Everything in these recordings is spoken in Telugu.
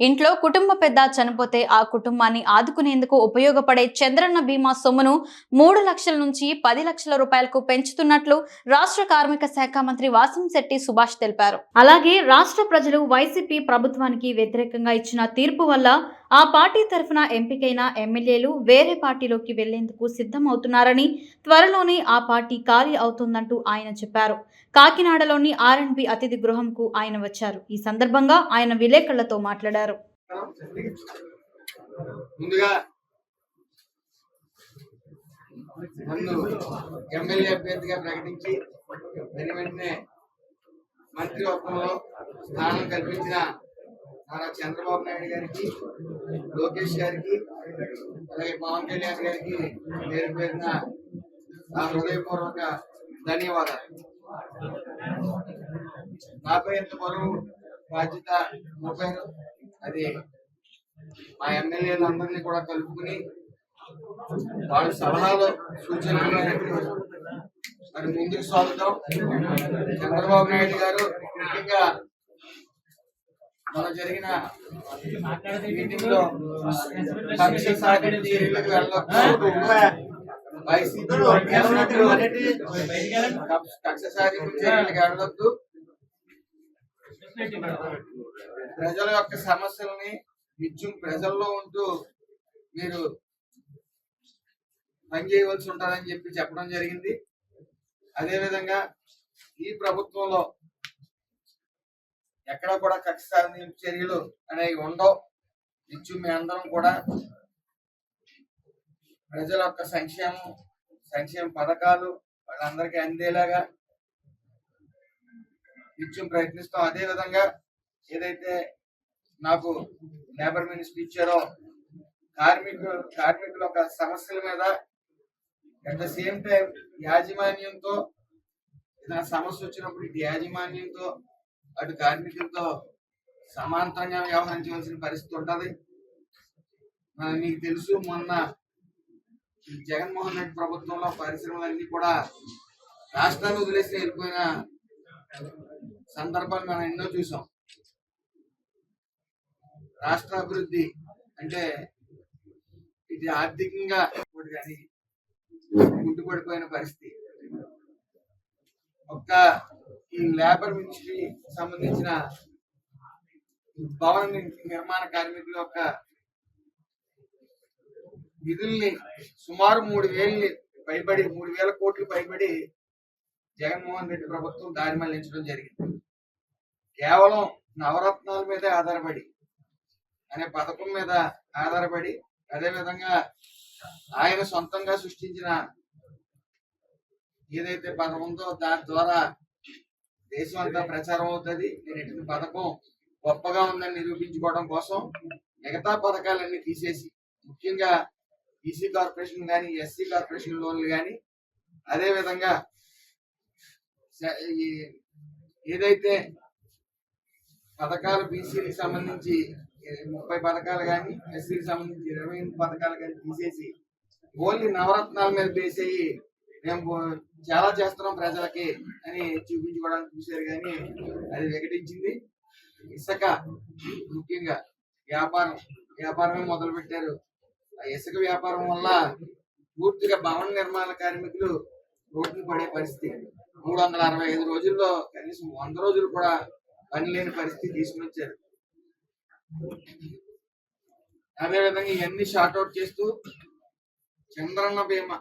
ఇంట్లో కుటుంబ పెద్ద చనిపోతే ఆ కుటుంబాన్ని ఆదుకునేందుకు ఉపయోగపడే చంద్రన్న బీమా సొమ్మును మూడు లక్షల నుంచి పది లక్షల రూపాయలకు పెంచుతున్నట్లు రాష్ట్ర కార్మిక శాఖ మంత్రి వాసంశెట్టి సుభాష్ తెలిపారు. అలాగే రాష్ట్ర ప్రజలు వైసీపీ ప్రభుత్వానికి వ్యతిరేకంగా ఇచ్చిన తీర్పు వల్ల ఆ పార్టీ తరఫున ఎంపికైన ఎమ్మెల్యేలు వేరే పార్టీలోకి వెళ్ళేందుకు సిద్ధమవుతున్నారని త్వరలోనే ఆ పార్టీ ఖాళీ అవుతుందంటూ ఆయన చెప్పారు. కాకినాడలోని ఆర్ఎండ్బి అతిథి గృహంకు ఆయన వచ్చారు. ఈ సందర్భంగా ఆయన విలేకరులతో మాట్లాడారు. ముందుగా నన్ను ఎమ్మెల్యే అభ్యర్థిగా ప్రకటించి స్థానం కల్పించిన మన చంద్రబాబు నాయుడు గారికి లోకేష్ గారికి అలాగే పవన్ కళ్యాణ్ గారికి పేరు పేరున నా హృదయపూర్వక ధన్యవాదాలు. నాపై ఎంత బరువు బాధ్యత మోపారు అది మా ఎమ్మెల్యేలందరినీ కూడా కలుపుకుని వాళ్ళ సలహాలు సూచనలు మరి ముందుకు సాగుతాం. చంద్రబాబు నాయుడు గారు ముఖ్యంగా మన జరిగిన మీటింగ్లో సాధింపు చర్యలకు వెళ్ళొద్దు. ప్రజల యొక్క సమస్యల్ని నిత్యం ప్రజల్లో ఉంటూ మీరు పని చేయవలసి ఉంటారని చెప్పి చెప్పడం జరిగింది. అదే విధంగా ఈ ప్రభుత్వంలో ఎక్కడ కూడా కక్ష సాధింపు చర్యలు అనేవి ఉండవు. నిత్యం మీ అందరం కూడా ప్రజల యొక్క సంక్షేమం సంక్షేమ పథకాలు వాళ్ళందరికీ అందేలాగా నిత్యం ప్రయత్నిస్తాం. అదే విధంగా ఏదైతే నాకు లేబర్ మినిస్టర్ ఇచ్చారో కార్మికులు కార్మికుల యొక్క సమస్యల మీద అట్ ద సేమ్ టైం యాజమాన్యంతో ఏదైనా సమస్య వచ్చినప్పుడు ఇటు యాజమాన్యంతో అటు కార్మికులతో సమాంతరంగా వ్యవహరించవలసిన పరిస్థితి ఉంటుంది. మీకు తెలుసు మొన్న ఈ జగన్మోహన్ రెడ్డి ప్రభుత్వంలో పరిశ్రమలన్నీ కూడా రాష్ట్రాన్ని వదిలేసి వెళ్ళిపోయిన సందర్భాలు మనం ఎన్నో చూసాం. రాష్ట్ర అభివృద్ధి అంటే ఇది ఆర్థికంగా ఒకటి కానీ పరిస్థితి. ఒక్క ఈ లేబర్ మినిస్ట్రీ సంబంధించిన భవన నిర్మాణ కార్మికుల యొక్క నిధుల్ని సుమారు మూడు వేలని పైబడి మూడు వేల కోట్లు పైబడి జగన్మోహన్ రెడ్డి ప్రభుత్వం దారి మళ్ళించడం జరిగింది. కేవలం నవరత్నాల మీదే ఆధారపడి అనే పథకం మీద ఆధారపడి అదే విధంగా ఆయన సొంతంగా సృష్టించిన ఏదైతే పథకం ఉందో దాని ద్వారా దేశం అంతా ప్రచారం అవుతుంది. నేను ఎట్టిన పథకం గొప్పగా ఉందని నిరూపించుకోవడం కోసం మిగతా పథకాలన్నీ తీసేసి ముఖ్యంగా ఈసీ కార్పొరేషన్ కానీ ఎస్సీ కార్పొరేషన్ లోన్లు కానీ అదేవిధంగా ఏదైతే పథకాలు బీసీలకు సంబంధించి ముప్పై పథకాలు కానీ ఎస్సీకి సంబంధించి ఇరవై ఎనిమిది పథకాలు కానీ తీసేసి ఓన్లీ నవరత్నాల మీద బేస్ అయ్యి మేము చాలా చేస్తున్నాం ప్రజలకి అని చూపించుకోవడానికి చూశారు కానీ అది వికటించింది. ఇసుక ముఖ్యంగా వ్యాపారం వ్యాపారమే మొదలు పెట్టారు ఆ ఇసుక వ్యాపారం వల్ల పూర్తిగా భవన నిర్మాణ కార్మికులు రోడ్డున పడే పరిస్థితి. మూడు వందల అరవై ఐదు రోజుల్లో కనీసం వంద రోజులు కూడా పని లేని పరిస్థితి తీసుకుని వచ్చారు అదేవిధంగా ఇవన్నీ షార్ట్ అవుట్ చేస్తూ చంద్రన్న బీమా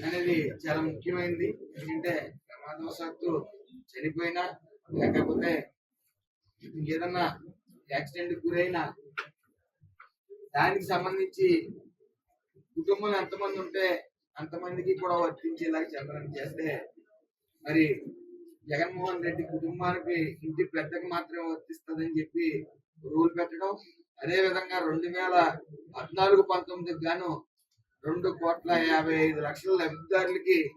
అనేది చాలా ముఖ్యమైనది ఎందుకంటే ప్రమాదవశాత్తు చనిపోయినా లేకపోతే ఏదన్నా యాక్సిడెంట్ గురైనా దానికి సంబంధించి కుటుంబం ఎంతమంది ఉంటే అంతమందికి కూడా వర్తించేలాగా చంద్రన్న చేస్తే మరి జగన్మోహన్ రెడ్డి కుటుంబానికి ఇంటి పెద్దకు మాత్రమే వర్తిస్తుందని చెప్పి రూల్ పెట్టడం అదే విధంగా రెండు వేల పద్నాలుగు పంతొమ్మిదికి గాను రెండు కోట్ల యాభై ఐదు లక్షల లబ్ధిదారులకి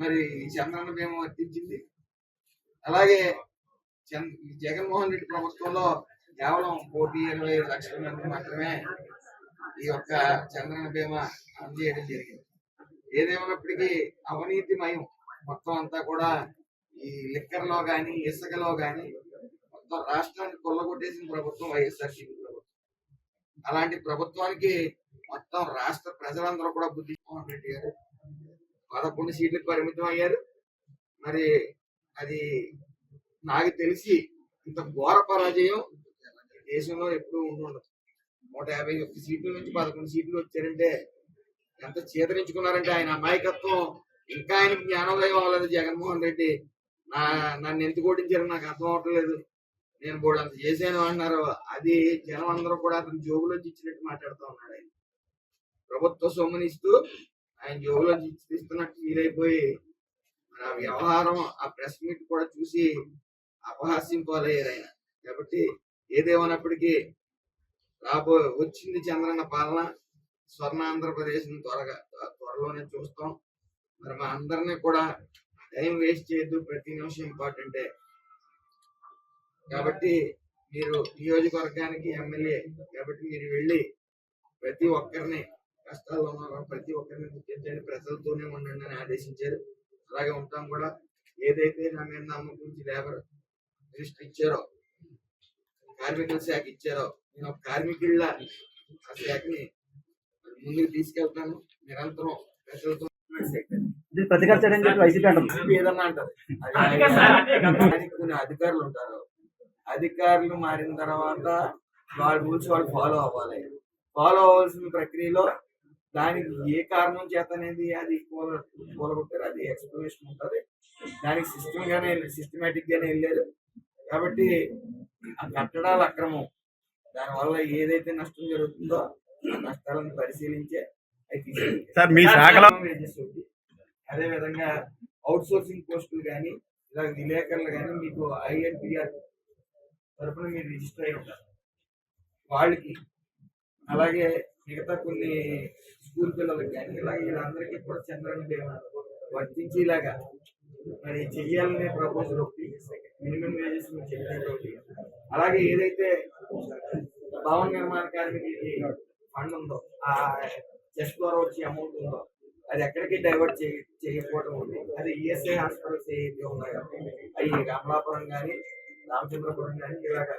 మరి ఈ చంద్రన్న బీమా వర్తించింది. అలాగే చంద్- జగన్మోహన్ రెడ్డి ప్రభుత్వంలో కేవలం కోటి ఇరవై ఐదు లక్షల మంది మాత్రమే ఈ యొక్క చంద్రన్న బీమా అందజేయడం జరిగింది. ఏదేమైనప్పటికీ అవినీతిమయం. మొత్తం అంతా కూడా ఈ లిక్కర్లో కానీ ఇసుకలో కానీ మొత్తం రాష్ట్రాన్ని కొల్లగొట్టేసిన ప్రభుత్వం వైఎస్ఆర్సీపీ ప్రభుత్వం. అలాంటి ప్రభుత్వానికి మొత్తం రాష్ట్ర ప్రజలందరూ కూడా బుద్ధి రెడ్డి గారు పదకొండు సీట్లకు పరిమితం అయ్యారు. మరి అది నాకు తెలిసి ఇంత ఘోర పరాజయం దేశంలో ఎప్పుడూ ఉండదు. నూట యాభై ఒక్క సీట్ల నుంచి పదకొండు సీట్లు వచ్చారంటే ఎంత చేతరించుకున్నారంటే ఆయన అమాయకత్వం ఇంకా ఆయనకి జ్ఞానోదయం అవ్వలేదు జగన్మోహన్ రెడ్డి నా నన్ను ఎందుకు ఓడించారు నాకు అర్థం అవట్లేదు నేను కూడా అంత చేశాను అన్నారు అది జనం అందరూ కూడా అతను జోబులోంచి ఇచ్చినట్టు మాట్లాడుతూ ఉన్నాడు ఆయన. ప్రభుత్వ సొమ్ముని ఇస్తూ ఆయన జోబులో తీస్తున్నట్టు ఇస్తున్నట్టు ఫీల్ అయిపోయి ఆ వ్యవహారం ఆ ప్రెస్ మీట్ కూడా చూసి అపహాస్యం పాలయ్యారు ఆయన. కాబట్టి ఏదేమన్నప్పటికీ రాబో వచ్చింది చంద్రన్న పాలన స్వర్ణ ఆంధ్రప్రదేశ్ త్వరగా త్వరలోనే చూస్తాం. మరి మా అందరినీ కూడా టైం వేస్ట్ చేయొద్దు ప్రతి నిమిషం ఇంపార్టెంటే. కాబట్టి మీరు నియోజకవర్గానికి ఎమ్మెల్యే కాబట్టి మీరు వెళ్ళి ప్రతి ఒక్కరిని కష్టాల్లో ఉన్న ప్రతి ఒక్కరిని గుర్తించండి. ప్రజలతోనే ఉండండి అని ఆదేశించారు. అలాగే ఉంటాం కూడా. ఏదైతే నా మీద నమ్మకం ఉంచి లేబర్ రిజిస్టర్ ఇచ్చారో కార్మికుల శాఖ ఇచ్చారో నేను ఒక కార్మికుల ఆ శాఖని ముందుకు తీసుకెళ్తాను. నిరంతరం ప్రజలతో ఏదన్నా దానికి కొన్ని అధికారులు ఉంటారు. అధికారులు మారిన తర్వాత వాళ్ళ రూల్స్ వాళ్ళు ఫాలో అవ్వాలి. ఫాలో అవ్వాల్సిన ప్రక్రియలో దానికి ఏ కారణం చేత అనేది అది కూల- కూలగొట్టారు. అది ఎక్స్ప్లెనేషన్ ఉంటుంది. దానికి సిస్టమ్ గానే సిస్టమేటిక్ గానే వెళ్ళారు. కాబట్టి ఆ కట్టడాల అక్రమం దానివల్ల ఏదైతే నష్టం జరుగుతుందో ఆ నష్టాలను పరిశీలించే. అదే విధంగా అవుట్ సోర్సింగ్ పోస్టులు కానీ ఇలా విలేకరులు కానీ మీకు ఐఎన్పిఆర్ తరఫున మీరు రిజిస్టర్ అయి ఉంటారు. వాళ్ళకి అలాగే మిగతా కొన్ని స్కూల్ పిల్లలకి కానీ ఇలాగే వీళ్ళందరికీ కూడా చంద్రని బీమా వర్తించేలాగా మరి చెయ్యాలనే ప్రపోజల్ ఒకటి మినిమం వేజెస్ చెప్పినట్టు ఒకటి. అలాగే ఏదైతే భవన నిర్మాణ కార్మికులకి ఫండ్ ఉందో ఆ చెస్ట్ ద్వారా వచ్చే అమౌంట్ ఉందో అది ఎక్కడికి డైవర్ట్ చేయ చేయకపోవడం ఉంది అది ఈఎస్ఐ హాస్పిటల్స్ ఏదైతే ఉన్నాయో అవి రామలాపురం కానీ రామచంద్రపురం కానీ ఇలాగ.